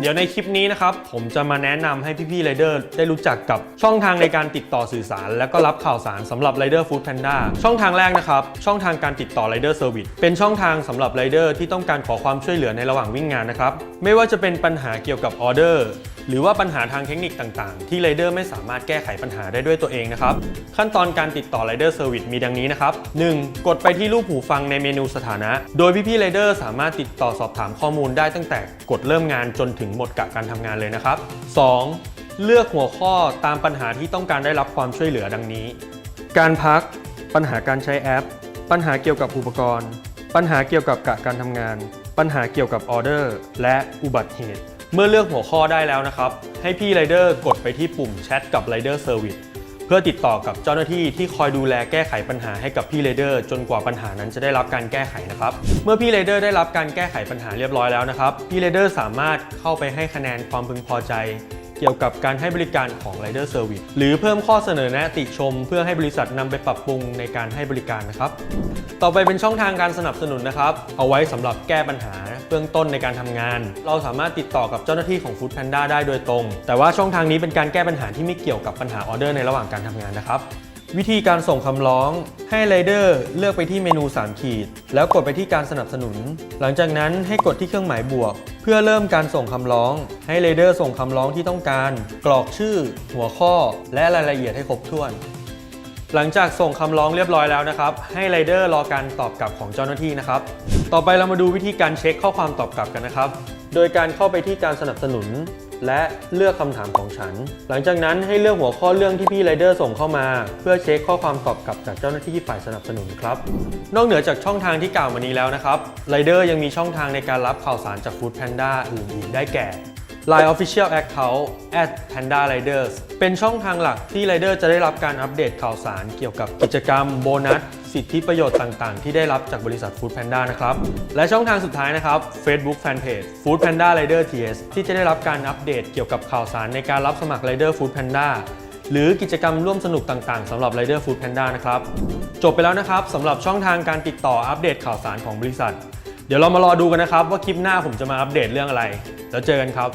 เดี๋ยวในคลิปนี้นะครับ ผมจะมาแนะนำให้พี่ๆไรเดอร์ได้รู้จักกับช่องทางในการติดต่อสื่อสาร และก็รับข่าวสารสำหรับ Rider Food Panda ช่องทางแรกนะครับ ช่องทางการติดต่อไลเดอร์เซอร์วิสเป็นช่องทางสำหรับไรเดอร์ที่ต้องการขอความช่วยเหลือในระหว่างวิ่งงานนะครับ ไม่ว่าจะเป็นปัญหาเกี่ยวกับออเดอร์หรือว่าปัญหาทางเทคนิคต่างๆ ที่ไรเดอร์ไม่สามารถแก้ไขปัญหาได้ด้วยตัวเองนะครับ ขั้นตอนการติดต่อ Rider Service มีดังนี้นะครับ 1. กดไปที่รูปหูฟังในเมนูสถานะ โดยพี่ๆไรเดอร์สามารถติดต่อสอบถามข้อมูลได้ตั้งแต่กดเริ่มงานจนถึงหมดกะการทำงานเลยนะครับ 2. เลือกหัวข้อตามปัญหาที่ต้องการได้รับความช่วยเหลือดังนี้ การพัก ปัญหาการใช้แอป ปัญหาเกี่ยวกับอุปกรณ์ ปัญหาเกี่ยวกับกะการทำงาน ปัญหาเกี่ยวกับออเดอร์ และอุบัติเหตุ เมื่อเลือกหัวข้อได้แล้วนะครับ ให้พี่ไรเดอร์กดไปที่ปุ่มแชทกับ Rider Service เพื่อติดต่อกับเจ้าหน้าที่ที่คอยดูแลแก้ไขปัญหาให้กับพี่ไรเดอร์จนกว่าปัญหานั้นจะได้รับการแก้ไขนะครับ เมื่อพี่ไรเดอร์ได้รับการแก้ไขปัญหาเรียบร้อยแล้วนะครับ พี่ไรเดอร์สามารถเข้าไปให้คะแนนความพึงพอใจ เกี่ยวกับการให้บริการของ Rider Service หรือเพิ่มข้อเสนอแนะติชม เพื่อให้บริษัทนำไปปรับปรุงในการให้บริการนะครับ ต่อไปเป็นช่องทางการสนับสนุนนะครับ เอาไว้สำหรับแก้ปัญหาเบื้องต้นในการทำงาน เราสามารถติดต่อกับเจ้าหน้าที่ของ Food Panda ได้โดยตรง แต่ว่าช่องทางนี้เป็นการแก้ปัญหาที่ไม่เกี่ยวกับปัญหาออเดอร์ในระหว่างการทำงานนะครับ วิธีการส่งคำร้องให้ไรเดอร์เลือกไปที่เมนู 3 ขีด แล้วกดไปที่การสนับสนุน หลังจากนั้นให้กดที่เครื่องหมายบวก เพื่อเริ่มการส่งคำร้อง ให้ไรเดอร์ส่งคำร้องที่ต้องการ กรอกชื่อ หัวข้อ และรายละเอียดให้ครบถ้วน หลังจากส่งคำร้องเรียบร้อยแล้วนะครับ ให้ไรเดอร์รอการตอบกลับของเจ้าหน้าที่นะครับ ต่อไปเรามาดูวิธีการเช็คข้อความตอบกลับกันนะครับ โดยการเข้าไปที่การสนับสนุน และเลือกคำถามของฉัน หลังจากนั้นให้เลือกหัวข้อเรื่องที่พี่ไรเดอร์ส่งเข้ามา เพื่อเช็คข้อความตอบกลับจากเจ้าหน้าที่ฝ่ายสนับสนุนครับ นอกเหนือจากช่องทางที่กล่าวมานี้แล้วนะครับไรเดอร์ยังมีช่องทางในการรับข่าวสารจาก Food Panda อื่นๆได้แก่ Line Official Account @panda riders เป็นช่องทางหลักที่ไรเดอร์จะได้รับการอัปเดตข่าวสารเกี่ยวกับกิจกรรมโบนัส สิทธิประโยชน์ต่างๆ ที่ได้รับจากบริษัท Food Panda นะครับ และช่องทางสุดท้ายนะครับ Facebook Fanpage Food Panda Rider TS ที่จะได้รับการอัปเดตเกี่ยวกับข่าวสารในการรับสมัคร Rider Food Panda หรือกิจกรรมร่วมสนุกต่างๆสำหรับ Rider Food Panda นะครับ จบไปแล้วนะครับสำหรับช่องทางการติดต่ออัปเดตข่าวสารของบริษัท เดี๋ยวเรามารอดูกันนะครับว่าคลิปหน้าผมจะมาอัปเดตเรื่องอะไร แล้วเจอกันครับ